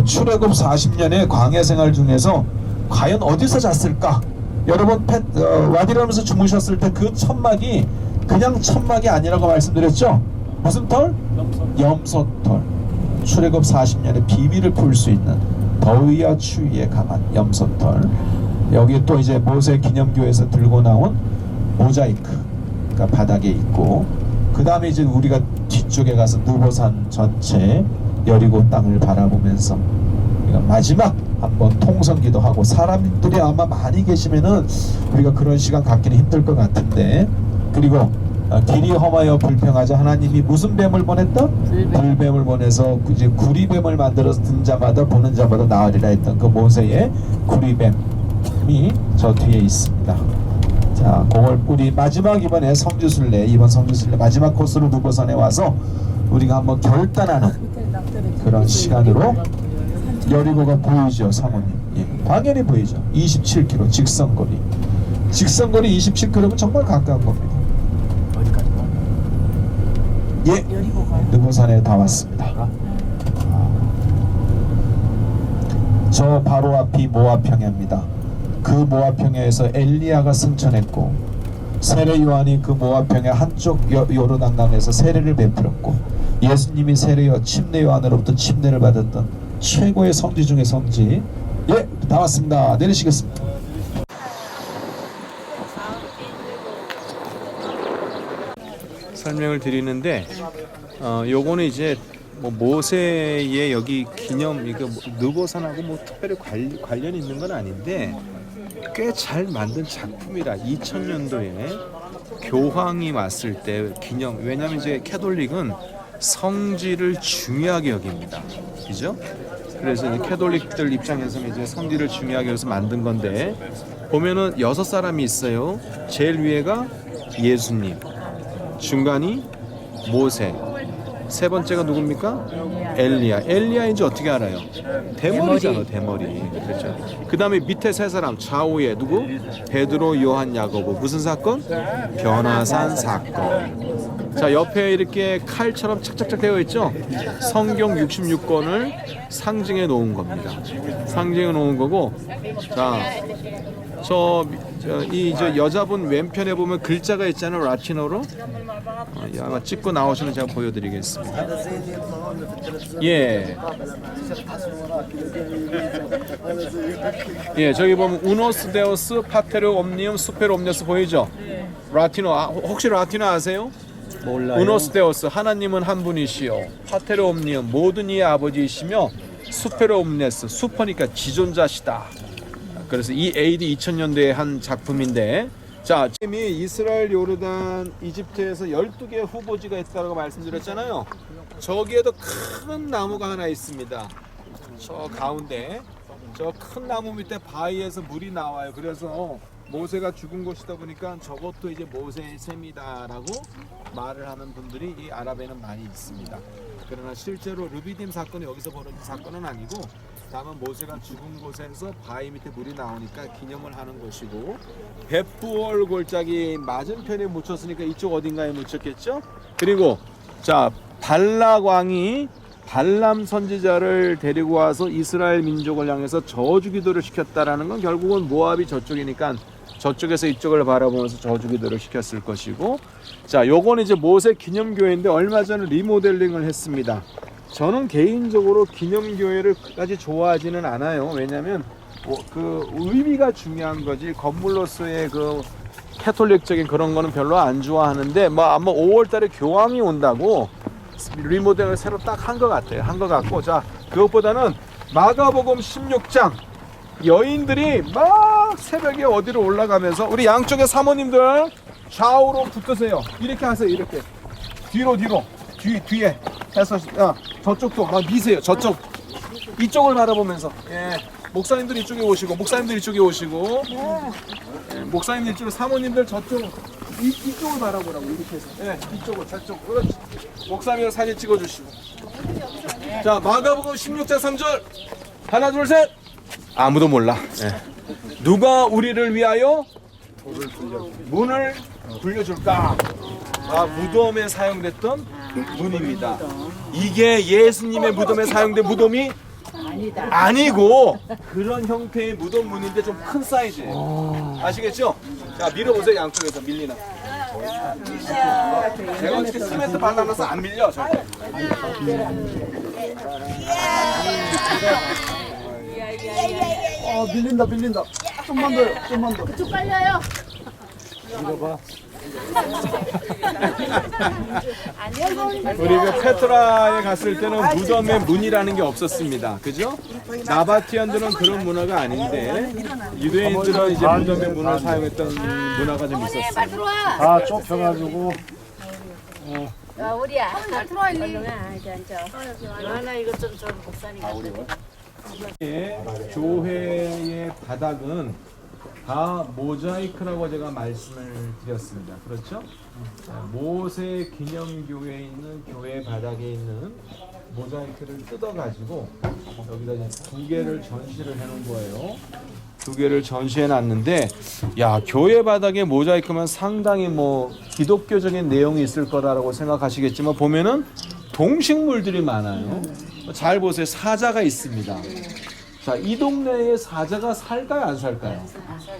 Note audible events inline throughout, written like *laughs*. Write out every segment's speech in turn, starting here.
그 출애굽 40년의 광야 생활 중에서 과연 어디서 잤을까? 여러분 페, 어, 와디라면서 주무셨을 때 그 천막이 그냥 천막이 아니라고 말씀드렸죠? 무슨 털? 염소털. 출애굽 40년의 비밀을 풀 수 있는 더위와 추위에 강한 염소털. 여기 또 이제 모세 기념교에서 들고 나온 모자이크가 바닥에 있고 그 다음에 이제 우리가 뒤쪽에 가서 누보산 전체 여리고 땅을 바라보면서 우리가 마지막 한번 통성기도 하고 사람들이 아마 많이 계시면은 우리가 그런 시간 갖기는 힘들 것 같은데 그리고 어, 길이 험하여 불평하자 하나님이 무슨 뱀을 보냈다? 불뱀. 불뱀을 보내서 그 이제 구리뱀을 만들어서 든 자마다 보는 자마다 나으리라 했던 그 모세의 구리뱀이 저 뒤에 있습니다. 자, 그걸 우리 마지막 이번에 성지순례 이번 성지순례 마지막 코스로 누보산에 와서 우리가 한번 결단하는 그런 시간으로 여리고가 보이죠, 사모님. 예, 당연히 보이죠. 27km 직선거리. 직선거리 27km면 정말 가까운 겁니다. 어디까지? 예? 느보산에 다 왔습니다. 저 바로 앞이 모압 평야입니다. 그 모압 평야에서 엘리야가 승천했고 세례 요한이 그 모압 평야 한쪽 요, 요르단강에서 세례를 베풀었고 예수님이 세례여 침례 요한으로부터 침례를 받았던 최고의 성지 중의 성지 예, 다 왔습니다. 내리시겠습니다. 설명을 드리는데 어 요거는 이제 뭐 모세의 여기 기념 이거 뭐 느보산하고 뭐 특별히 관, 관련이 있는 건 아닌데 꽤 잘 만든 작품이라 2000년도에 교황이 왔을 때 기념 왜냐면 이제 캐톨릭은 성지를 중요하게 여깁니다. 그죠? 그래서 이제 캐톨릭들 입장에서는 이제 성지를 중요하게 여기서 만든 건데 보면은 여섯 사람이 있어요. 제일 위에가 예수님, 중간이 모세, 세 번째가 누굽니까? 엘리야. 엘리야 이제 어떻게 알아요? 대머리잖아, 대머리. 그렇죠. 그 다음에 밑에 세 사람 좌우에 누구? 베드로, 요한, 야고보. 무슨 사건? 변화산 사건. 자 옆에 이렇게 칼처럼 착착착 되어 있죠. 성경 66권을 상징해 놓은 겁니다. 상징해 놓은 거고, 자. 저 이저 여자분 왼편에 보면 글자가 있잖아요 라틴어로 어, 예, 아마 찍고 나오시면 제가 보여드리겠습니다. 예. 예, 저기 보면 우노스 데오스 파테르 옴니움 수페르 옴네스 보이죠? 라틴어 아, 혹시 라틴어 아세요? 몰라요. 우노스 데오스 하나님은 한 분이시요. 파테르 옴니움 모든 이의 아버지이시며 수페르 옴네스 수퍼니까 지존자시다. 그래서 이 AD 2000년대의 한 작품인데 자, 지금이 이스라엘, 요르단, 이집트에서 12개의 후보지가 있다고 말씀드렸잖아요. 저기에도 큰 나무가 하나 있습니다. 저 가운데 저 큰 나무 밑에 바위에서 물이 나와요. 그래서 모세가 죽은 곳이다 보니까 저것도 이제 모세의 셈이다라고 말을 하는 분들이 이 아랍에는 많이 있습니다. 그러나 실제로 르비딤 사건이 여기서 벌어진 사건은 아니고 다만 모세가 죽은 곳에서 바위 밑에 물이 나오니까 기념을 하는 것이고 베푸월 골짜기 맞은편에 묻혔으니까 이쪽 어딘가에 묻혔겠죠? 그리고 자 발락 왕이 발람 선지자를 데리고 와서 이스라엘 민족을 향해서 저주 기도를 시켰다라는 건 결국은 모압이 저쪽이니까 저쪽에서 이쪽을 바라보면서 저주 기도를 시켰을 것이고 자 요거는 이제 모세 기념교회인데 얼마 전에 리모델링을 했습니다. 저는 개인적으로 기념교회를 그다지 좋아하지는 않아요. 왜냐하면 뭐그 의미가 중요한 거지 건물로서의 그 캐톨릭적인 그런 거는 별로 안 좋아하는데 뭐 아마 5월달에 교황이 온다고 리모델을 새로 딱 한 것 같아요. 한 것 같고 자 그것보다는 마가복음 16장 여인들이 막 새벽에 어디로 올라가면서 우리 양쪽에 사모님들 좌우로 붙으세요. 이렇게 하세요. 이렇게 뒤로 뒤로 뒤 뒤에. 해서 야, 저쪽도 막 미세요. 저쪽. 이쪽을 바라보면서. 예. 목사님들 이쪽에 오시고 목사님들 이쪽에 오시고. 예, 목사님들 이쪽으로 사모님들 저쪽 이, 이쪽을 바라보라고 이렇게 해서. 예, 이쪽을 저쪽. 그렇지. 목사님 사진 찍어주시고. 자 마가복음 16장 3절. 하나 둘 셋. 아무도 몰라. 예. 누가 우리를 위하여 문을 굴려줄까? 아 무덤에 사용됐던 문입니다 이게 예수님의 무덤에 사용된 무덤이 아니다. 아니고 그런 형태의 무덤 문인데 좀 큰 사이즈예요. 아시겠죠? 자 밀어보세요 양쪽에서 밀리나. 제가 어떻게 시멘트 발라놔서 안 밀려 절대. 어 밀린다 밀린다 좀만 더요 좀만 더쭉 빨려요. 우리 그 페트라에 갔을 때는 무덤에 문이라는 게 없었습니다. 그죠? 나바티안들은 그런 문화가 아닌데 유대인들은 이제 무덤에 문을 사용했던 문화가 좀 있었어요. 다 좁혀가지고 야, 우리야. 빨리 들어와 일리. 앉아 앉아. 하나 이거 좀저 목사님. 예, 교회의 바닥은 다 모자이크라고 제가 말씀을 드렸습니다. 그렇죠? 자, 모세 기념교회에 있는 교회 바닥에 있는 모자이크를 뜯어가지고 여기다 이제 두 개를 전시를 해놓은 거예요. 두 개를 전시해 놨는데 야 교회 바닥에 모자이크만 상당히 뭐 기독교적인 내용이 있을 거라고 생각하시겠지만 보면은 동식물들이 많아요. 잘 보세요 사자가 있습니다. 자 이 동네에 사자가 살까요 안 살까요?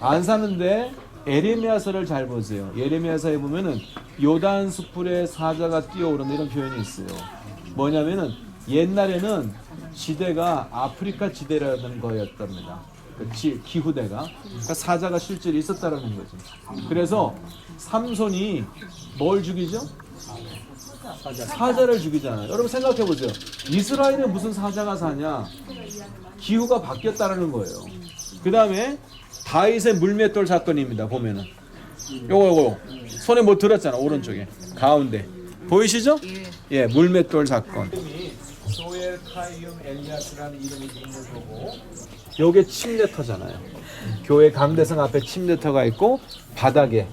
안 사는데 에레미야서를 잘 보세요. 에레미야서에 보면은 요단 수풀에 사자가 뛰어오르는 이런 표현이 있어요. 뭐냐면은 옛날에는 지대가 아프리카 지대라는 거였답니다. 그 지- 기후대가 그러니까 사자가 실제로 있었다라는 거죠. 그래서 삼손이 뭘 죽이죠? 사자를 죽이잖아요. 여러분 생각해 보세요. 이스라엘에 무슨 사자가 사냐? 기후가 바뀌었다라는 거예요. 그 다음에 다윗의 물맷돌 사건입니다. 보면은 요거 요거 손에 뭐 들었잖아 오른쪽에 가운데 보이시죠? 예, 물맷돌 사건. 소엘 카이움 엘리아스라는 이름이 있는 거고 요게 침례터잖아요. 교회 강대상 앞에 침례터가 있고 바닥에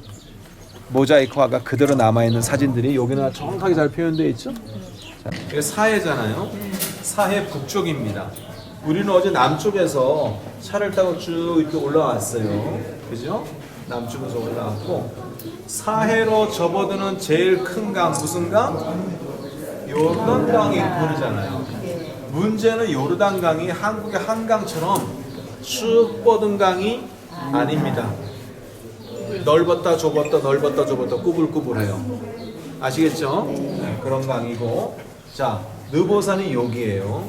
모자이크화가 그대로 남아 있는 사진들이 여기는 정확하게 잘 표현되어 있죠. 자, 이게 사해잖아요. 사해 북쪽입니다. 우리는 어제 남쪽에서 차를 타고 쭉 이렇게 올라왔어요. 그죠? 남쪽에서 올라왔고 사해로 접어드는 제일 큰 강 무슨 강? 요르단강이 흐르잖아요. 문제는 요르단강이 한국의 한강처럼 쭉 뻗은 강이 아닙니다. 넓었다 좁았다 넓었다 좁았다 꾸불꾸불해요. 아시겠죠? 네, 그런 강이고 자 느보산이 여기에요.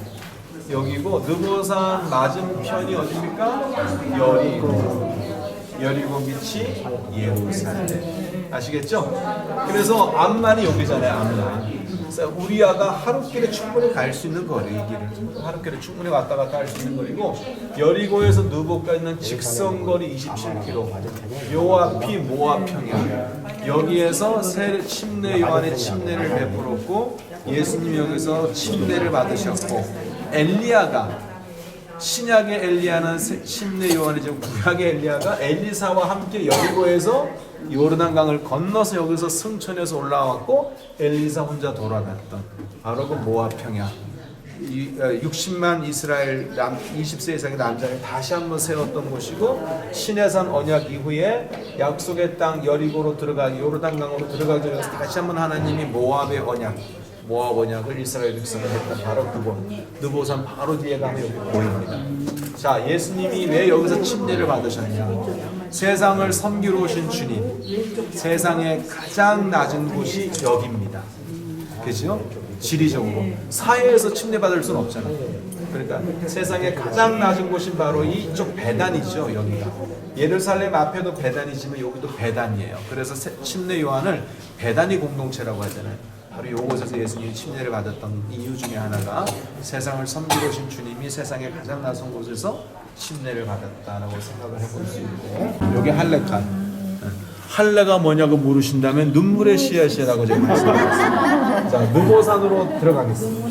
여기고 느보산 맞은편이 어디입니까? 여리고 여리고 밑이 예루살렘 아시겠죠? 그래서 암만이 여기잖아요 암만 그래서 우리아가 하루길에 충분히 갈 수 있는 거리 이 길을 하루길에 충분히 왔다 갔다 할 수 있는 거리고 여리고에서 느보까지 있는 직선 거리 27km 요 앞이 모압 평야 여기에서 세 침례 요한의 침례를 베풀었고 예수님 여기서 침례를 받으셨고 엘리야가 신약의 엘리야는 세- 침례 요한이죠. 구약의 엘리야가 엘리사와 함께 여리고에서 요르단강을 건너서 여기서 승천해서 올라왔고 엘리사 혼자 돌아갔던 바로 그 모압 평야. 이, 어, 60만 이스라엘 남, 20세 이상의 남자를 다시 한번 세웠던 곳이고 신해산 언약 이후에 약속의 땅 여리고로 들어가기 요르단강으로 들어가기 전에 다시 한번 하나님이 모압의 언약 모압 언약을 이스라엘 백성을 했던 바로 그곳 느보산 바로 뒤에 가면 보입니다. 자 예수님이 왜 여기서 침례를 받으셨냐? 세상을 섬기러 오신 주님 세상의 가장 낮은 곳이 여기입니다. 그죠? 지리적으로 사회에서 침례받을 수는 없잖아요. 그러니까 세상의 가장 낮은 곳이 바로 이쪽 배단이죠 여기가 예루살렘 앞에도 배단이지만 여기도 배단이에요. 그래서 세- 침례 요한을 배단이 공동체라고 하잖아요. 바로 이곳에서 예수님이 침례를 받았던 이유 중에 하나가 세상을 섬기러 오신 주님이 세상의 가장 낮은 곳에서 침례를 받았다라고 생각을 해볼 수 있고 여기 할례칸 할례가 뭐냐고 물으신다면 눈물의 씨앗이라고 제가 말씀드렸습니다. 자, 느보산으로 들어가겠습니다.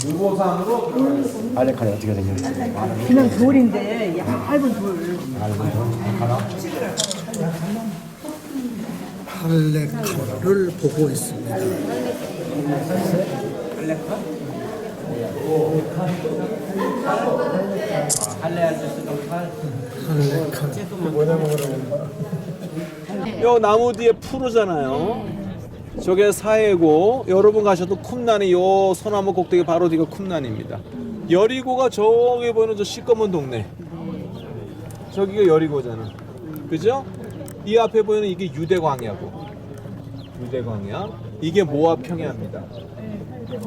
들어가겠습니다. 알레카이 어떻게 생겼어요? 그냥 돌인데 얇은 돌. 할레카를 보고 있습니다. 요 나무 뒤에 푸르잖아요. 저게 사해고 여러분 가셔도 쿰난이 요 소나무 꼭대기 바로 뒤가 쿰난입니다. 여리고가 저기 보이는 저 시꺼먼 동네. 저기가 여리고잖아. 그죠? 이 앞에 보이는 이게 유대광야고. 유대광야. 이게 모압 평야입니다.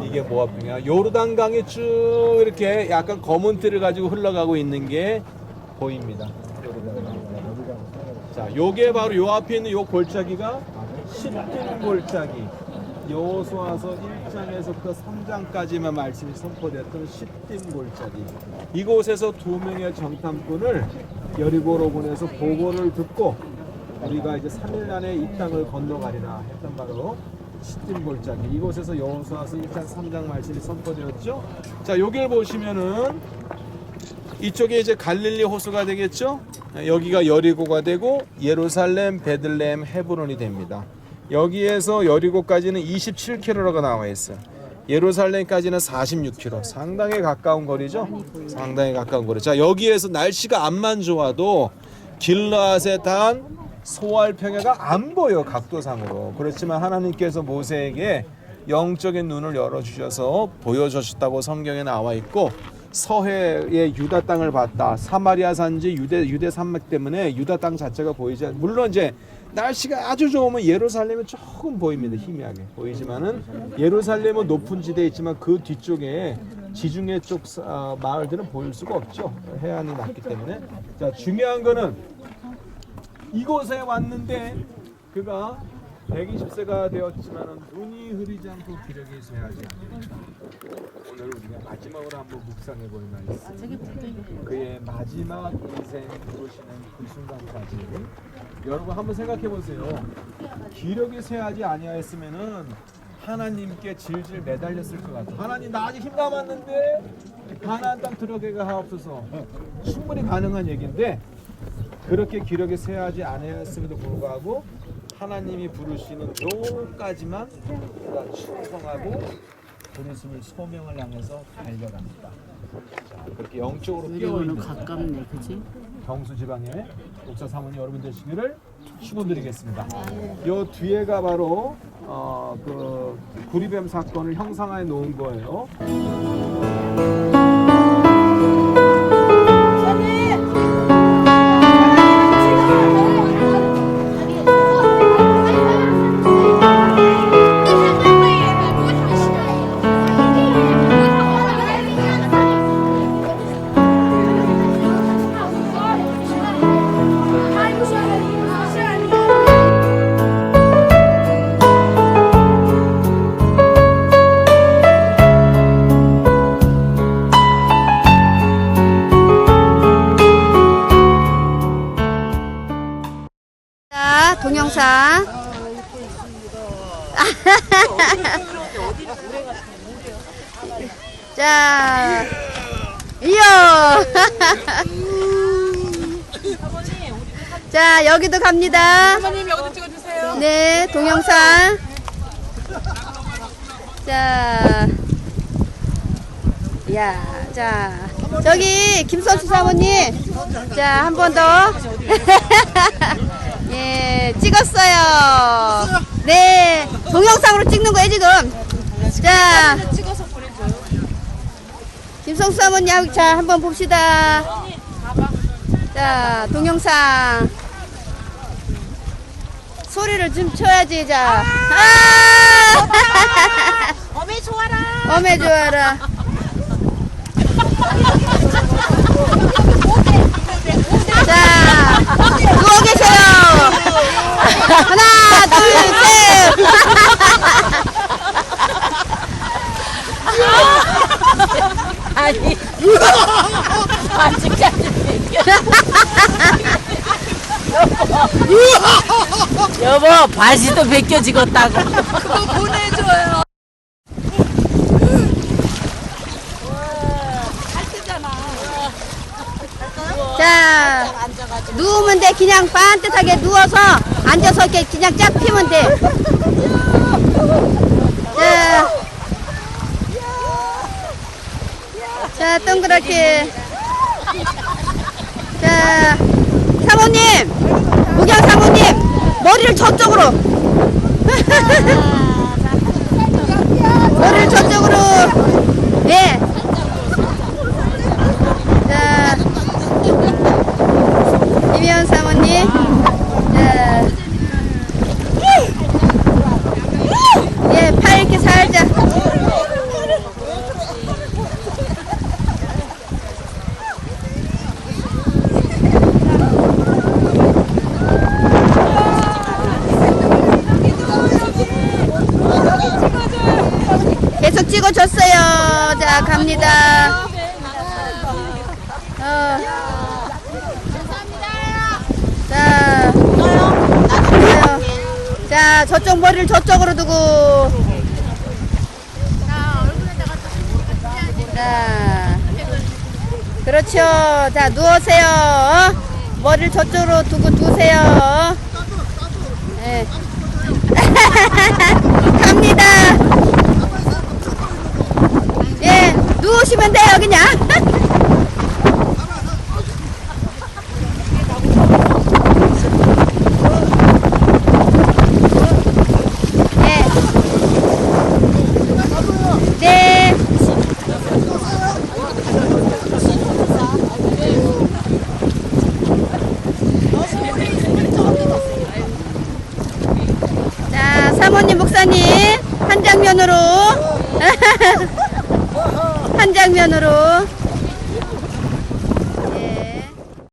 이게 모압 평야. 요르단강이 쭉 이렇게 약간 검은 띠를 가지고 흘러가고 있는 게 보입니다. 자, 요게 바로 요 앞에 있는 요 골짜기가 신림 골짜기. 여호수아서 1장에서 그 3장까지만 말씀이 선포되었던 십딤 골짜기. 이곳에서 두 명의 정탐꾼을 여리고로 보내서 보고를 듣고 우리가 이제 3일 안에 이 땅을 건너가리라 했던 바로 십딤 골짜기. 이곳에서 여호수아서 1장 3장 말씀이 선포되었죠. 자, 여기를 보시면은 이쪽에 이제 갈릴리 호수가 되겠죠. 여기가 여리고가 되고 예루살렘, 베들레헴, 헤브론이 됩니다. 여기에서 여리고까지는 27km가 나와 있어요. 예루살렘까지는 46km. 상당히 가까운 거리죠. 상당히 가까운 거리. 자 여기에서 날씨가 암만 좋아도 길라앗에 단 소알 평야가 안 보여 각도상으로. 그렇지만 하나님께서 모세에게 영적인 눈을 열어 주셔서 보여주셨다고 성경에 나와 있고 서해의 유다 땅을 봤다. 사마리아 산지 유대 유대 산맥 때문에 유다 땅 자체가 보이지 않. 물론 이제 날씨가 아주 좋으면 예루살렘은 조금 보입니다. 희미하게 보이지만은 예루살렘은 높은 지대에 있지만 그 뒤쪽에 지중해 쪽 어, 마을들은 보일 수가 없죠. 해안이 낮기 때문에. 자 중요한 거는 이곳에 왔는데 그가 120세가 되었지만 눈이 흐리지 않고 기력이 쇠하지 않는다. 오늘 우리가 마지막으로 한번 묵상해 볼 말씀. 그의 마지막 인생 부르시는 그 순간까지 여러분 한번 생각해 보세요. 기력이 쇠하지 아니하였으면은 하나님께 질질 매달렸을 것 같아. 하나님 나 아직 힘 남았는데 가나안 땅 들어가게 하옵소서. 충분히 가능한 얘기인데 그렇게 기력이 쇠하지 아니하였음에도 불구하고 하나님이 부르시는 요까지만 그가 충성하고 부르심을 소명을 향해서 달려갑니다. 자, 그렇게 영적으로 뛰어 있는 가깝네, 그지? 경수 지방의 목사 사모님 여러분 되시기를 축원드리겠습니다. 요 뒤에가 바로 어, 그 구리뱀 사건을 형상화해 놓은 거예요. 자, 여기도 갑니다. 사모님 여기도 찍어주세요. 네, 동영상. 자, 야, 자, 저기 김선수 사모님, 자, 한 번 더. *laughs* 예, 찍었어요. 네, 동영상으로 찍는 거예요, 지금. 자, 찍어서 보내줘요. 김성수 사모님, 자, 한번 봅시다. 자, 동영상. 소리를 좀 쳐야지, 자. 아! *laughs* 어메 좋아라. 어메 좋아라. 자, 누워 계세요. 하나, 둘, 셋. 아니. 아직까지. *laughs* 여보, 바지도 벗겨지겠다고. 그거 보내줘요. 자, 누우면 돼. 그냥 반듯하게 누워서 앉아서 이렇게 그냥 쫙 피면 돼. 자, 자, 동그랗게. 자, 사모님, 목양 사모님, 머리를 저쪽으로. *laughs* 아, 머리를 저쪽으로. 예. 어. 자. 좋아요. 자, 저쪽 머리를 저쪽으로 두고. 자. 그렇죠. 자, 누우세요. 어? 머리를 저쪽으로 두고 두세요. 네. *laughs* 갑니다. 예, 누우시면 돼요, 그냥. *laughs*